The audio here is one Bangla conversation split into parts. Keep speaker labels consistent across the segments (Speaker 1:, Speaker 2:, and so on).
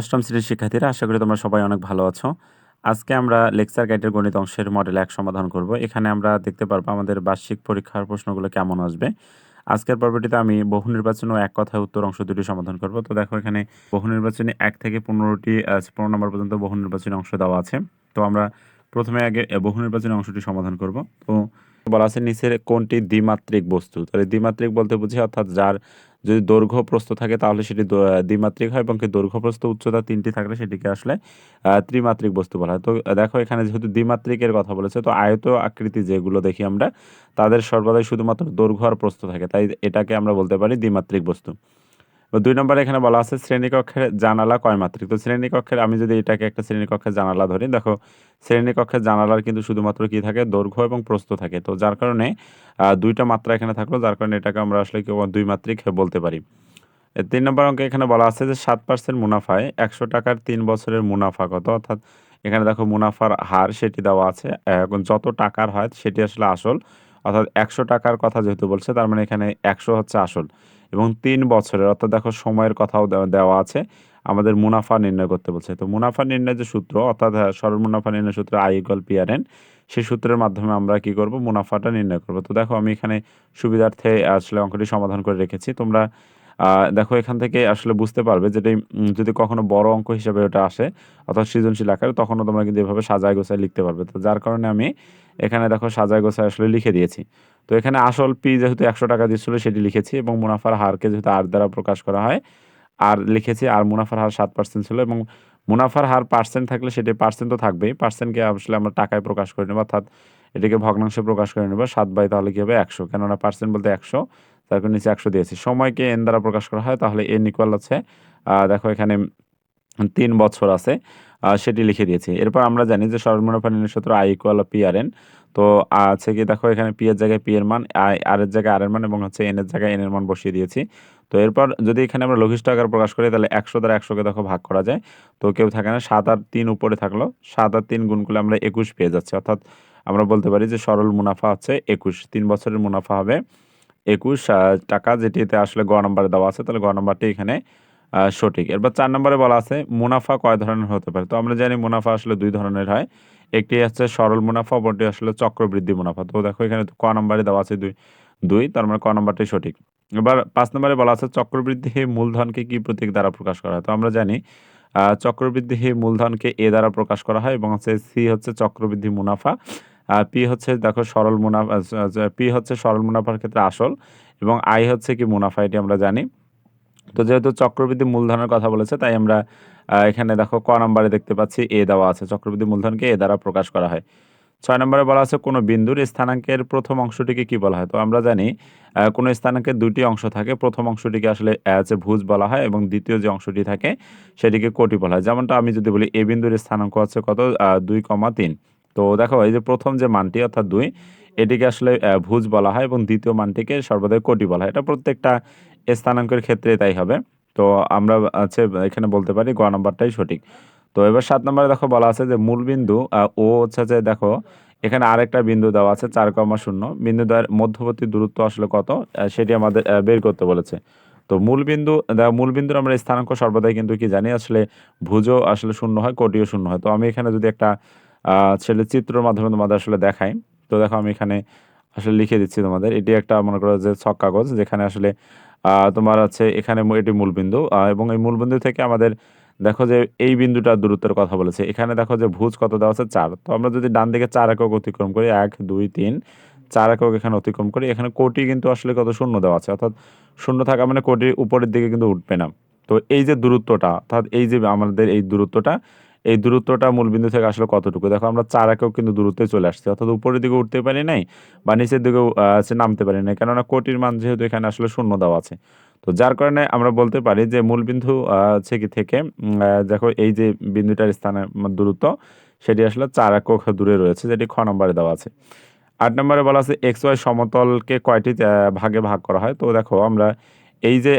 Speaker 1: অষ্টম শ্রেণির শিক্ষার্থীরা, আশা করি তোমরা সবাই অনেক ভালো আছো। আজকে আমরা লেকচার গাইডের গণিত অংশের মডেল এক সমাধান করব। এখানে আমরা দেখতে পারব আমাদের বার্ষিক পরীক্ষার প্রশ্নগুলো কেমন আসবে। আজকের পর্বটিতে আমি বহু নির্বাচন ও এক কথায় উত্তর অংশ দুটি সমাধান করব। তো দেখো এখানে বহু নির্বাচনে এক থেকে পনেরোটি পনেরো নম্বর পর্যন্ত বহু নির্বাচনী অংশ দেওয়া আছে। তো আমরা প্রথমে আগে বহু নির্বাচনী অংশটি সমাধান করব। তো বলা আছে নিচের কোনটি দ্বিমাত্রিক বস্তু? তাহলে দ্বিমাত্রিক বলতে বুঝি অর্থাৎ যার যদি দৈর্ঘ্য প্রস্থ থাকে তাহলে সেটি দ্বিমাত্রিক হয় এবং দৈর্ঘ্য প্রস্থ উচ্চতা তিনটি থাকলে সেটিকে আসলে ত্রিমাত্রিক বস্তু বলা হয়। তো দেখো এখানে যেহেতু দ্বিমাত্রিকের কথা বলেছে, তো আয়ত আকৃতি যেগুলো দেখি আমরা, তাদের সর্বদাই শুধুমাত্র দৈর্ঘ্য আর প্রস্থ থাকে, তাই এটাকে আমরা বলতে পারি দ্বিমাত্রিক বস্তু। দুই নম্বরে এখানে বলা আছে শ্রেণীকক্ষের জানালা কয় মাত্রিক? তো শ্রেণীকক্ষের, আমি যদি এটাকে একটা শ্রেণীকক্ষের জানালা ধরি, দেখো শ্রেণীকক্ষের জানালার কিন্তু শুধুমাত্র কি থাকে? দৈর্ঘ্য এবং প্রস্থ থাকে। তো যার কারণে দুইটা মাত্রা এখানে থাকল, যার কারণে এটাকে আমরা আসলে কেউ দুই মাত্রিক বলতে পারি। তিন নম্বর অঙ্কে এখানে বলা আছে যে সাত পার্সেন্ট মুনাফায় একশো টাকার তিন বছরের মুনাফা কত? অর্থাৎ এখানে দেখো মুনাফার হার সেটি দেওয়া আছে এখন যত টাকার হয় সেটি আসলে আসল। অর্থাৎ একশো টাকার কথা যেহেতু বলছে, তার মানে এখানে একশো হচ্ছে আসল। এবং তিন বছরের অর্থাৎ দেখো সময়ের কথাও দেওয়া আছে। আমাদের মুনাফা নির্ণয় করতে বলছে। তো মুনাফা নির্ণয় যে সূত্র অর্থাৎ হ্যাঁ, সরল মুনাফা নির্ণয় সূত্র আই ইকুয়াল পিআরএন সেই সূত্রের মাধ্যমে আমরা কি করব? মুনাফাটা নির্ণয় করব। তো দেখো আমি এখানে সুবিধার্থে আসলে অঙ্কটি সমাধান করে রেখেছি। তোমরা দেখো এখান থেকে আসলে বুঝতে পারবে যেটি যদি কখনো বড় অঙ্ক হিসাবে ওটা আসে অর্থাৎ সৃজনশীল আকারে তখনও তোমরা কিন্তু এভাবে সাজায় গোছায় লিখতে পারবে। তো যার কারণে আমি এখানে দেখো সাজায় গোছায় আসলে লিখে দিয়েছি। তো এখানে আসল পি যেহেতু একশো টাকা দিচ্ছিল সেটি লিখেছি এবং মুনাফার হারকে যেহেতু আর দ্বারা প্রকাশ করা হয়, আর লিখেছি আর মুনাফার হার সাত পার্সেন্ট ছিল এবং মুনাফার হার পার্সেন্ট থাকলে সেটি পার্সেন্ট তো থাকবেই পার্সেন্টকে আসলে আমরা টাকায় প্রকাশ করে নেব, অর্থাৎ এটিকে ভগ্নাংশে প্রকাশ করে নেব, সাত বাই তাহলে কী হবে একশো, কেননা পার্সেন্ট বলতে একশো তারপর নিচে একশো দিয়েছি। সময়কে এন দ্বারা প্রকাশ করা হয়, তাহলে এন ইকুয়াল আছে দেখো এখানে তিন বছর আছে সেটি লিখে দিয়েছি। এরপর আমরা জানি যে সর্বমুনাফা নির্ণয় সূত্র I equal P R N তো আছে কি? দেখো, এখানে পি এর জায়গায় পি এর মান আই আর এর জায়গায় আর এর মান এবং হচ্ছে এন এর জায়গায় এন এর মান বসিয়ে দিয়েছি। তো, এরপর যদি এখানে আমরা লঘিষ্ঠ আকার প্রকাশ করি, তাহলে একশো দ্বারা একশোকে দেখো ভাগ করা যায়। তো, কেউ থাকে না, সাত আর তিন উপরে থাকল। সাত আর তিন গুণ করলে আমরা একুশ পেয়ে যাচ্ছি। অর্থাৎ আমরা বলতে পারি যে সরল মুনাফা হচ্ছে একুশ। তিন বছরের মুনাফা হবে একুশ। টাকা যেটিতে আসলে গ নম্বরে দেওয়া আছে, তাহলে গ নম্বরটি এখানে সঠিক। এরপর চার নম্বরে বলা আছে, মুনাফা কয় ধরনের হতে পারে? তো আমরা জানি মুনাফা আসলে দুই ধরনের হয়। একটি হচ্ছে সরল মুনাফা, অপরটি আসলে চক্রবৃদ্ধি মুনাফা। তো দেখো এখানে ক নম্বরে দেওয়া আছে দুই দুই, তার মানে ক নম্বরটাই সঠিক। এবার পাঁচ নম্বরে বলা আছে, চক্রবৃদ্ধি মূলধনকে কি প্রতীক দ্বারা প্রকাশ করা হয়? তো আমরা জানি চক্রবৃদ্ধি মূলধনকে এ দ্বারা প্রকাশ করা হয় এবং হচ্ছে সি হচ্ছে চক্রবৃদ্ধি মুনাফা। পি হচ্ছে, দেখো সরল মুনাফা পি হচ্ছে সরল মুনাফার ক্ষেত্রে আসল এবং আই হচ্ছে কি মুনাফা, এটি আমরা জানি। তো যেহেতু চক্রবৃদ্ধি মূলধনের কথা বলেছে, তাই আমরা এখানে দেখো ক নম্বরে দেখতে পাচ্ছি এ দেওয়া আছে। চক্রবৃদ্ধি মূলধনকে এ দ্বারা প্রকাশ করা হয়। ছয় নম্বরে বলা আছে কোনো বিন্দুর স্থানাঙ্কের প্রথম অংশটিকে কি বলা হয়? তো আমরা জানি কোনো স্থানাঙ্কের দুটি অংশ থাকে। প্রথম অংশটিকে আসলে হচ্ছে ভুজ বলা হয় এবং দ্বিতীয় যে অংশটি থাকে সেটিকে কোটি বলা হয়। যেমনটা আমি যদি বলি, এ বিন্দুর স্থানাঙ্ক হচ্ছে কত? দুই কমা তিন। তো দেখো, এই যে প্রথম যে মানটি অর্থাৎ দুই, এটিকে আসলে ভুজ বলা হয় এবং দ্বিতীয় মানটিকে সর্বদাই কোটি বলা হয়। এটা প্রত্যেকটা স্থানাঙ্কের ক্ষেত্রে তাই হবে। তো আমরা আছে, এখানে বলতে পারি গ নম্বরটাই সঠিক। তো এবার সাত নম্বরে দেখো বলা আছে যে মূল বিন্দু ও হচ্ছে যে দেখো, এখানে আরেকটা বিন্দু দেওয়া আছে চার কমা শূন্য। বিন্দু দ্বয়ের মধ্যবর্তী দূরত্ব আসলে কত? সেটি আমাদের বের করতে বলেছে। তো মূল বিন্দু মূল বিন্দুর আমরা স্থানাঙ্ক সর্বদাই কিন্তু কি জানি, আসলে ভুজও আসলে শূন্য হয়, কোটিও শূন্য হয়। তো আমি এখানে যদি একটা ছেলে চিত্রর মাধ্যমে তোমাদের আসলে দেখাই। তো দেখো আমি এখানে আসলে লিখে দিচ্ছি তোমাদের। এটি একটা, মনে করো যে ছক কাগজ, যেখানে আসলে তোমার আছে, এখানে এটি মূলবিন্দু এবং এই মূলবিন্দু থেকে আমাদের দেখো যে এই বিন্দুটার দূরত্বের কথা বলেছে। এখানে দেখো যে ভুজ কত দেওয়া আছে? চার। তো আমরা যদি ডান দিকে চার একক অতিক্রম করি, এক, দুই, তিন, চার একক এখানে অতিক্রম করি, এখানে কোটি কিন্তু আসলে কত শূন্য দেওয়া আছে। অর্থাৎ শূন্য থাকা মানে কোটির উপরের দিকে কিন্তু উঠবে না। তো এই যে দূরত্বটা, অর্থাৎ এই যে আমাদের এই দূরত্বটা এই দূরত্বটা মূলবিন্দু থেকে আসলে কতটুকু? দেখো, আমরা চার একক কিন্তু দূরত্বে চলে আসছি, অর্থাৎ উপরের দিকে উঠতে পারি নাই বা নিচের দিকেও নামতে পারি নাই। কেননা কোটির মান যেহেতু এখানে আসলে শূন্য দেওয়া আছে। তো যার কারণে আমরা বলতে পারি যে মূলবিন্দু হচ্ছে কি থেকে দেখো, এই যে বিন্দুটার স্থানের দূরত্ব, সেটি আসলে চার একক দূরে রয়েছে, যেটি খ নম্বরে দেওয়া আছে। আট নম্বরে বলা আছে এক্স ওয়াই সমতলকে কয়টি ভাগে ভাগ করা হয়? তো দেখো, আমরা এই যে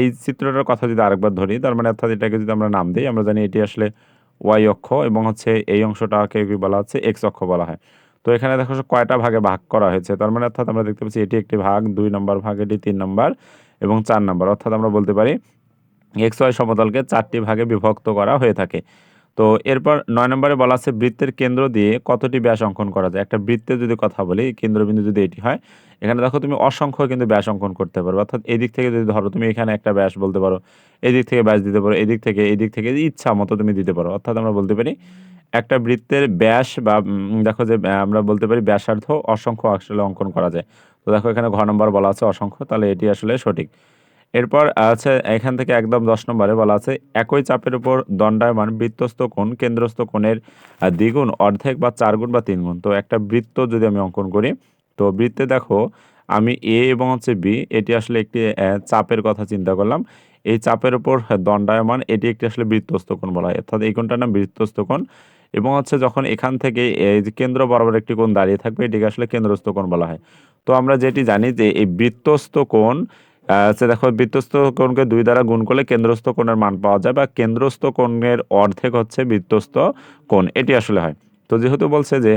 Speaker 1: এই চিত্রটার কথা যদি আরেকবার ধরি, তার মানে অর্থাৎ এটাকে যদি আমরা নাম দিই, আমরা জানি এটি আসলে ওয়াই অক্ষ এবং হচ্ছে এই অংশটাকে বলা হচ্ছে এক্স অক্ষ বলা হয়। তো এখানে দেখো কয়টা ভাগে ভাগ করা হয়েছে? তার মানে অর্থাৎ আমরা দেখতে পাচ্ছি এটি একটি ভাগ, দুই নম্বর ভাগ, এটি তিন নম্বর এবং চার নম্বর। অর্থাৎ আমরা বলতে পারি এক্স ওয়াই সমতলকে চারটি ভাগে বিভক্ত করা হয়ে থাকে। তো এরপর নয় নম্বরে বলা আছে, বৃত্তের কেন্দ্র দিয়ে কতটি ব্যাস অঙ্কন করা যায়? একটা বৃত্তের যদি কথা বলি, কেন্দ্রবিন্দু যদি এটি হয়, এখানে দেখো তুমি অসংখ্য কিন্তু ব্যাস অঙ্কন করতে পারো অর্থাৎ এদিক থেকে যদি ধরো, তুমি এখানে একটা ব্যাস বলতে পারো, এদিক থেকে ব্যাস দিতে পারো, এদিক থেকে এদিক থেকে ইচ্ছা মতো তুমি দিতে পারো। অর্থাৎ আমরা বলতে পারি, একটা বৃত্তের ব্যাস বা দেখো যে আমরা বলতে পারি ব্যাসার্ধ অসংখ্য আসলে অঙ্কন করা যায়। তো দেখো এখানে ঘ নম্বর বলা আছে অসংখ্য, তাহলে এটি আসলে সঠিক। এরপর আছে এখান থেকে একদম দশ নম্বরে বলা আছে, একই চাপের উপর দণ্ডায়মান বৃত্তস্থ কোণ, কেন্দ্রস্থ কোণের দ্বিগুণ, অর্ধেক বা চার গুণ বা তিন গুণ তো একটা বৃত্ত যদি আমি অঙ্কন করি, তো বৃত্তে দেখো, আমি এ এবং হচ্ছে বি এটি আসলে একটি চাপের কথা চিন্তা করলাম। এই চাপের উপর দণ্ডায়মান, এটি একটি আসলে বৃত্তস্থ কোণ বলা হয়। অর্থাৎ এই কোণটার নাম বৃত্তস্থ কোণ। এবং হচ্ছে যখন এখান থেকে এই যে কেন্দ্র বরাবর একটি কোণ দাঁড়িয়ে থাকবে, এটিকে আসলে কেন্দ্রস্থ কোণ বলা হয়। তো আমরা যেটি জানি যে এই বৃত্তস্থ কোণ হচ্ছে দেখো বৃত্তস্থ কোণকে দুই দ্বারা গুণ করলে কেন্দ্রস্থ কোণের মান পাওয়া যায় বা কেন্দ্রস্থ কোণের অর্ধেক হচ্ছে বৃত্তস্থ কোণ। এটি আসলে হয়। তো যেহেতু বলছে যে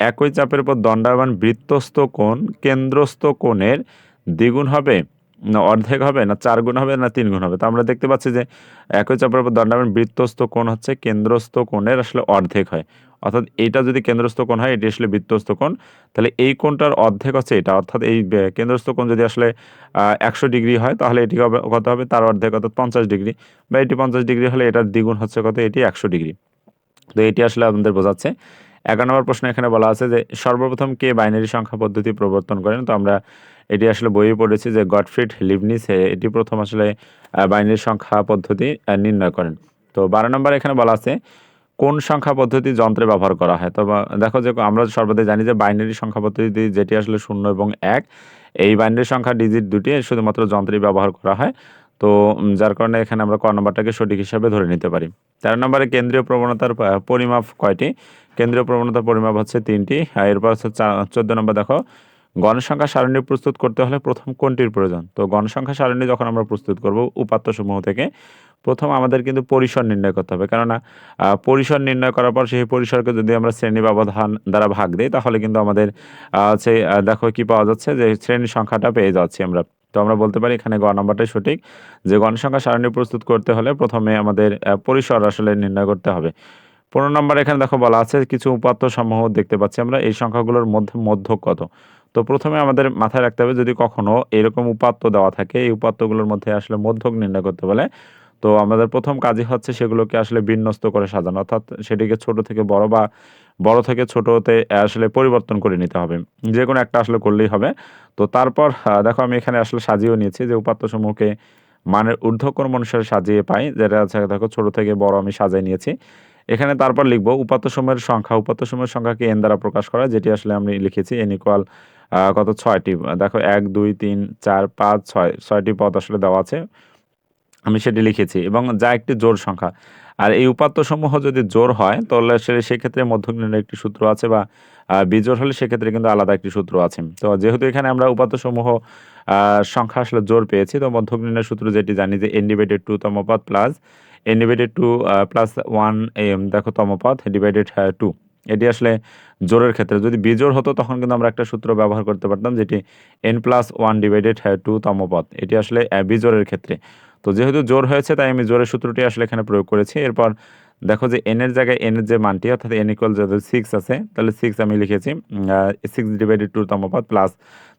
Speaker 1: একই চাপের উপর দণ্ডায়মান বৃত্তস্থ কোণ, কেন্দ্রস্থ কোণের দ্বিগুণ হবে না অর্ধেক হবে না চার গুণ হবে না তিন গুণ হবে? তো আমরা দেখতে পাচ্ছি যে একই চাপের উপর দণ্ডায়মান বৃত্তস্থ কোণ হচ্ছে কেন্দ্রস্থ কোণের আসলে অর্ধেক হয়। অর্থাৎ এটা যদি কেন্দ্রস্থ কোণ হয়, এটি আসলে বৃত্তস্থ কোণ। তাহলে এই কোণটার অর্ধেক হচ্ছে এটা। অর্থাৎ এই কেন্দ্রস্থ কোণ যদি আসলে একশো ডিগ্রি হয়, তাহলে এটি কত হবে? তার অর্ধেক, অর্থাৎ পঞ্চাশ ডিগ্রি। বা এটি পঞ্চাশ ডিগ্রি হলে এটার দ্বিগুণ হচ্ছে কত? এটি একশো ডিগ্রি। তো এটি আসলে আমাদের বোঝাচ্ছে। এগারো নম্বর প্রশ্ন এখানে বলা আছে যে, সর্বপ্রথম কে বাইনারি সংখ্যা পদ্ধতি প্রবর্তন করেন? তো আমরা এটি আসলে বইয়ে পড়েছি যে, গডফ্রিড লিভনিস এটি প্রথম আসলে বাইনারি সংখ্যা পদ্ধতি নির্ণয় করেন। তো বারো নম্বর এখানে বলা আছে কোন সংখ্যা পদ্ধতি যন্ত্রে ব্যবহার করা হয়? তো দেখো যে, আমরা সর্বদাই জানি যে, বাইনারি সংখ্যা পদ্ধতি যেটি আসলে শূন্য এবং এক, এই বাইনারি সংখ্যা ডিজিট দুটি শুধুমাত্র যন্ত্রে ব্যবহার করা হয়। তো যার কারণে এখানে আমরা ক নম্বরটাকে সঠিক হিসাবে ধরে নিতে পারি। তেরো নম্বরে কেন্দ্রীয় প্রবণতার পরিমাপ কয়টি? কেন্দ্রীয় প্রবণতার পরিমাপ হচ্ছে তিনটি। এরপর হচ্ছে চোদ্দ নম্বর দেখো, গণসংখ্যা সারণী প্রস্তুত করতে হলে প্রথম কোনটির প্রয়োজন? তো গণসংখ্যা সারণী যখন আমরা প্রস্তুত করব, উপাত্তসমূহ থেকে প্রথম আমাদের কিন্তু পরিসর নির্ণয় করতে হবে। কেননা পরিসর নির্ণয় করার পর সেই পরিসরকে যদি আমরা শ্রেণি ব্যবধান দ্বারা ভাগ দিই, তাহলে কিন্তু আমাদের হচ্ছে দেখো কি পাওয়া যাচ্ছে যে শ্রেণি সংখ্যাটা পেয়ে যাচ্ছি আমরা। তো আমরা বলতে পারি এখানে গ নাম্বারটাই সঠিক, যে গণসংখ্যা সারণী প্রস্তুত করতে হলে প্রথমে আমাদের পরিসর আসলে নির্ণয় করতে হবে। পনেরো নম্বর এখানে দেখো বলা আছে কিছু উপাত্ত সমূহ দেখতে পাচ্ছি আমরা, এই সংখ্যাগুলোর মধ্যে মধ্যক কত? তো প্রথমে আমাদের মাথায় রাখতে হবে যদি কখনো এরকম উপাত্ত দেওয়া থাকে, এই উপাত্তগুলোর মধ্যে আসলে মধ্যক নির্ণয় করতে বলে তো আমাদের প্রথম কাজই হচ্ছে সেগুলোকে আসলে বিন্যস্ত করে সাজানো। অর্থাৎ সেটিকে ছোট থেকে বড় বা বড় থেকে ছোটতে আসলে পরিবর্তন করে নিতে হবে। যে কোনো একটা আসলে করলেই হবে। তো তারপর দেখো আমি এখানে আসলে সাজিয়েও নিয়েছি যে উপাত্তসমূহকে মানের ঊর্ধ্বক্রম অনুসারে সাজিয়ে পাই। যেটা আছে দেখো ছোট থেকে বড় আমি সাজিয়ে নিয়েছি। এখানে তারপর লিখব উপাত্তসমূহের সংখ্যা। উপাত্তসমূহের সংখ্যাকে এন দ্বারা প্রকাশ করা, যেটি আসলে আমি লিখেছি এন ইকুয়াল কত? ছয়টি। দেখো এক, দুই, তিন, চার, পাঁচ, ছয়। ছয়টি পদ আসলে দেওয়া আছে। আমি সেটি লিখেছি এবং যা একটি জোর সংখ্যা। আর এই উপাত্তসমূহ যদি জোর হয়, তাহলে সে- সেক্ষেত্রে মধ্যক নির্ণয়ের একটি সূত্র আছে বা বিজোড় হলে সেক্ষেত্রে কিন্তু আলাদা একটি সূত্র আছে। তো যেহেতু এখানে আমরা উপাত্তসমূহ সংখ্যা আসলে জোর পেয়েছি, তো মধ্যক নির্ণয়ের সূত্র যেটি জানি যে N divided two তমপদ plus N divided two plus one দেখো তমপদ ডিভাইডেড টু এটি আসলে জোরের ক্ষেত্রে। যদি বিজোড় হতো, তখন কিন্তু আমরা একটা সূত্র ব্যবহার করতে পারতাম যেটি N plus one divided two তমপদ। এটি আসলে বিজোরের ক্ষেত্রে। তো যেহেতু জোর হয়েছে, তাই আমি জোরের সূত্রটি আসলে এখানে প্রয়োগ করেছি। এরপর দেখো যে এন এর জায়গায় এন এর যে মানটি, অর্থাৎ এন ইকুয়াল যদি সিক্স আছে, তাহলে সিক্স আমি লিখেছি সিক্স ডিভাইডেড টু তমপদ প্লাস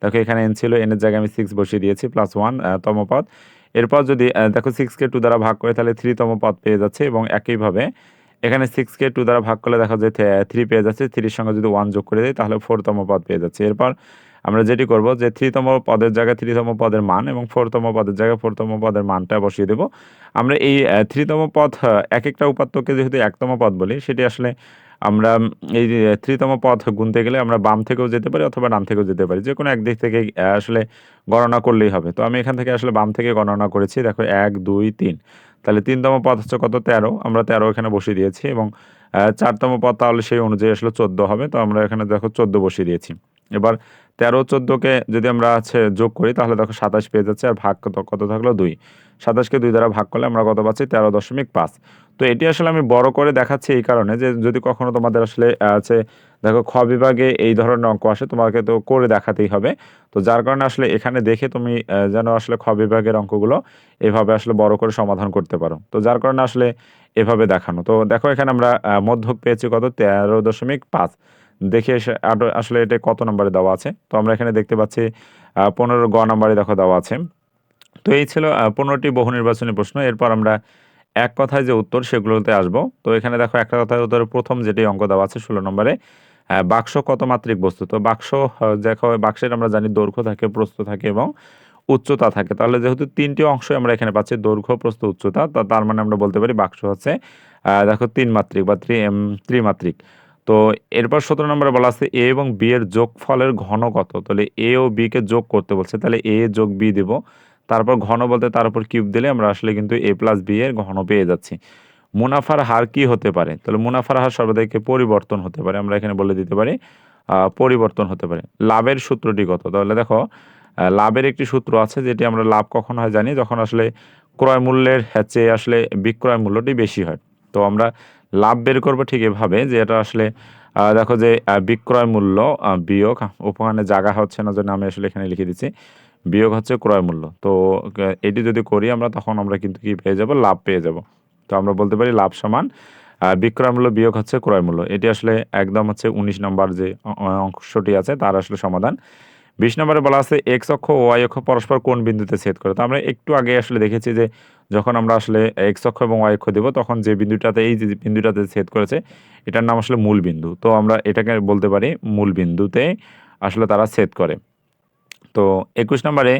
Speaker 1: দেখো এখানে এন ছিল এন এর জায়গায় আমি সিক্স বসিয়ে দিয়েছি প্লাস ওয়ান তমপদ। এরপর যদি দেখো সিক্সকে টু দ্বারা ভাগ করে, তাহলে থ্রি তম পদ পেয়ে যাচ্ছে এবং একইভাবে এখানে সিক্সকে টু দ্বারা ভাগ করলে দেখা যায় থ্রি পেয়ে যাচ্ছে থ্রির সঙ্গে যদি ওয়ান যোগ করে দিই, তাহলে ফোরতম পদ পেয়ে যাচ্ছে। এরপর আমরা যেটি করব যে থ্রিতম পদের জায়গায় থ্রিতম পদের মান এবং ফোরতম পদের জায়গায় ফোরতম পদের মানটা বসিয়ে দেব। আমরা এই থ্রিতম পদ এক একটা উপাত্তকে যেহেতু একতম পদ বলি, সেটি আসলে আমরা এই থ্রিতম পথ গুনতে গেলে আমরা বাম থেকেও যেতে পারি অথবা ডান থেকেও যেতে পারি। যে কোনো একদিক থেকে আসলে গণনা করলেই হবে। তো আমি এখান থেকে আসলে বাম থেকে গণনা করেছি। দেখো, এক, দুই, তিন। তাহলে তিনতম পথ হচ্ছে কত? তেরো। আমরা তেরো এখানে বসিয়ে দিয়েছি এবং চারতম পথ তাহলে সেই অনুযায়ী আসলে চোদ্দ হবে। তো আমরা এখানে দেখো চোদ্দ বসিয়ে দিয়েছি। এবার তেরো চোদ্দোকে যদি আমরা আছে যোগ করি, তাহলে দেখো সাতাশ পেয়ে যাচ্ছে আর ভাগ কত থাকল দুই। সাতাশকে দুই দ্বারা ভাগ করলে আমরা কত পাচ্ছি? তেরো দশমিক পাঁচ। তো এটি আসলে আমি বড় করে দেখাচ্ছি এই কারণে যে যদি কখনো তোমাদের আসলে আছে, দেখো খ বিভাগে এই ধরনের অঙ্ক আসে, তোমাকে তো করে দেখাতেই হবে। তো যার কারণে আসলে এখানে দেখে তুমি যেন আসলে খ বিভাগের অঙ্কগুলো এভাবে আসলে বড় করে সমাধান করতে পারো। তো যার কারণে আসলে এভাবে দেখানো। তো দেখো এখানে আমরা মধ্যক পেয়েছি কত? তেরো দশমিক পাঁচ। দেখে আসলে এটা কত নম্বরে দেওয়া আছে? তো আমরা এখানে দেখতে পাচ্ছি পনেরো গ নম্বরে দেখো দেওয়া আছে। তো এই ছিল পনেরোটি বহু নির্বাচনী প্রশ্ন। এরপর আমরা এক কথায় যে উত্তর, সেগুলোতে আসব। তো এখানে দেখো একটা কথায় উত্তরের প্রথম যেটি অঙ্ক দেওয়া আছে ষোলো নম্বরে বাক্স কত মাত্রিক বস্তু? তো বাক্স দেখো, বাক্সের আমরা জানি দৈর্ঘ্য থাকে, প্রস্থ থাকে এবং উচ্চতা থাকে। তাহলে যেহেতু তিনটি অংশ আমরা এখানে পাচ্ছি, দৈর্ঘ্য, প্রস্থ, উচ্চতা তার মানে আমরা বলতে পারি বাক্স হচ্ছে দেখো তিন মাত্রিক বা ত্রি ত্রিমাত্রিক। তো এরপর সতেরো নম্বরে বলা আছে এ এবং বি এর যোগফলের ঘন কত? তাহলে এ ও বি কে যোগ করতে বলছে, তাহলে এ যোগ বি দেব। তারপর ঘন বলতে তার উপর কিউব দিলে আমরা আসলে কিন্তু এ প্লাস বি এর ঘন পেয়ে যাচ্ছি। মুনাফার হার কি হতে পারে? তাহলে মুনাফার হার সর্বাধিক পরিবর্তন হতে পারে, আমরা এখানে বলে দিতে পারি পরিবর্তন হতে পারে। লাভের সূত্রটি কত? তাহলে দেখো লাভের একটি সূত্র আছে যেটি আমরা লাভ কখন হয় জানি, যখন আসলে ক্রয় মূল্যের চেয়ে আসলে বিক্রয় মূল্যটি বেশি হয়। তো আমরা লাভ বের করব ঠিক এভাবে যে এটা আসলে দেখো যে বিক্রয় মূল্য বিয়োগ ওখানে জায়গা হচ্ছে না জন্য আমি আসলে এখানে লিখে দিচ্ছি, বিয়োগ হচ্ছে ক্রয় মূল্য। তো এটি যদি করি আমরা তখন আমরা কিন্তু কি পেয়ে যাব? লাভ পেয়ে যাব। তো আমরা বলতে পারি লাভ সমান বিক্রয় মূল্য, বিয়োগ হচ্ছে ক্রয় মূল্য। এটি আসলে একদম হচ্ছে উনিশ নম্বর যে অংশটি আছে তার আসলে সমাধান। বিশ নম্বরে বলা আছে এক্স অক্ষ ও ওয়াই অক্ষ পরস্পর কোন বিন্দুতে ছেদ করে। তো আমরা একটু আগে আসলে দেখেছি যে যখন আমরা আসলে এক্স অক্ষ এবং ওয়াই অক্ষ দেব, তখন যে বিন্দুটাতে, এই যে বিন্দুটাতে ছেদ করেছে, এটার নাম আসলে মূল বিন্দু। তো আমরা এটাকে বলতে পারি মূল বিন্দুতে আসলে তারা ছেদ করে। তো একুশ নম্বরে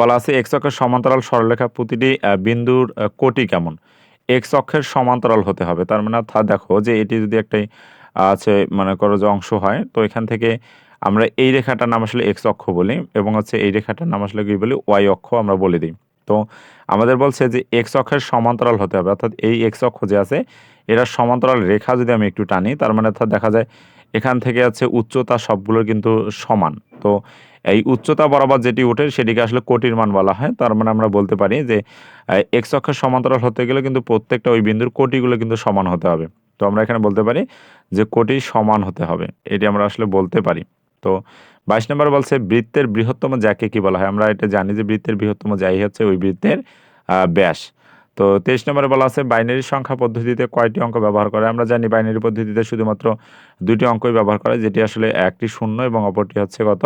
Speaker 1: বলা আছে এক্স অক্ষের সমান্তরাল সরলরেখা প্রতিটি বিন্দুর কোটি কেমন? এক্স অক্ষের সমান্তরাল হতে হবে। তার মানে দেখো যে এটি যদি একটাই আছে, মনে করো যে অংশ হয়, তো এখান থেকে আমরা এই রেখাটার নাম আসলে এক্স অক্ষ বলি এবং হচ্ছে এই রেখাটার নাম আসলে কী বলি ওয়াই অক্ষ আমরা বলে দিই। তো আমাদের বলছে যে এক্স অক্ষের সমান্তরাল হতে হবে, অর্থাৎ এই এক্স অক্ষ যে আছে, এরা সমান্তরাল রেখা যদি আমি একটু টানি, তার মানে অর্থাৎ দেখা যায় এখান থেকে আছে উচ্চতা সবগুলোর কিন্তু সমান। তো এই উচ্চতা বরাবর যেটি ওঠে, সেটিকে আসলে কোটির মান বলা হয়। তার মানে আমরা বলতে পারি যে এক্স অক্ষের সমান্তরাল হতে গেলে কিন্তু প্রত্যেকটা ওই বিন্দুর কোটিগুলো কিন্তু সমান হতে হবে। তো আমরা এখানে বলতে পারি যে কোটি সমান হতে হবে, এটি আমরা আসলে বলতে পারি। তো বাইশ নম্বর বলছে, বৃত্তের বৃহত্তম জ্যাকে কি বলা হয়? আমরা এটা জানি যে বৃত্তের বৃহত্তম যাই হচ্ছে ওই বৃত্তের ব্যাস। তো তেইশ নম্বরে বলা আছে, বাইনারি সংখ্যা পদ্ধতিতে কয়টি অঙ্ক ব্যবহার করে? আমরা জানি বাইনারি পদ্ধতিতে শুধুমাত্র দুটি অঙ্কই ব্যবহার করে, যেটি আসলে একটি শূন্য এবং অপরটি হচ্ছে কত?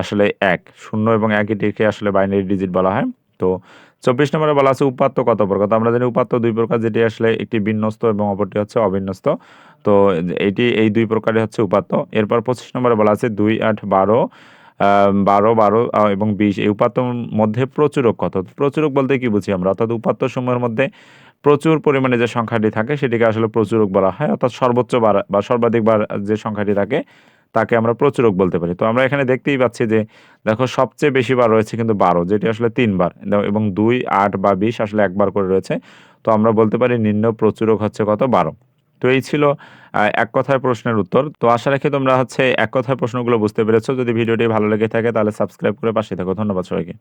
Speaker 1: আসলে এক। শূন্য এবং একটিকে আসলে বাইনারি ডিজিট বলা হয়। তো চব্বিশ নম্বরে বলা আছে, উপাত্ত কত প্রকার? আমরা জানি উপাত্ত দুই প্রকার, যেটি আসলে একটি বিন্যস্ত এবং অপরটি হচ্ছে অবিন্যস্ত। তো এটি, এই দুই প্রকারের হচ্ছে উপাত্ত। এরপর পঁচিশ নম্বরে বলা আছে দুই, আট, বারো বারো বারো এবং বিশ। এই উপাত্তর মধ্যে প্রচুরক কত? প্রচুরক বলতে কি বুঝি আমরা? অর্থাৎ উপাত্ত সমূহের মধ্যে প্রচুর পরিমাণে যে সংখ্যাটি থাকে, সেটিকে আসলে প্রচুরক বলা হয়। অর্থাৎ সর্বোচ্চ বার, বা সর্বাধিক বার যে সংখ্যাটি থাকে, তাকে আমরা প্রচুরক বলতে পারি। তো আমরা এখানে দেখতেই পাচ্ছি যে, দেখো সবচেয়ে বেশি বার রয়েছে কিন্তু বারো, যেটি আসলে তিনবার এবং দুই, আট বা বিশ আসলে একবার করে রয়েছে। তো আমরা বলতে পারি নিম্ন প্রচুরক হচ্ছে কত? বারো। তো এই ছিল এক কথায় প্রশ্নের উত্তর। তো আশা রাখি তোমরা হচ্ছে এক কথায় প্রশ্নগুলো বুঝতে পেরেছ। যদি ভিডিওটি ভালো লেগে থাকে তাহলে সাবস্ক্রাইব করে পাশে থাকো। ধন্যবাদ সবাইকে।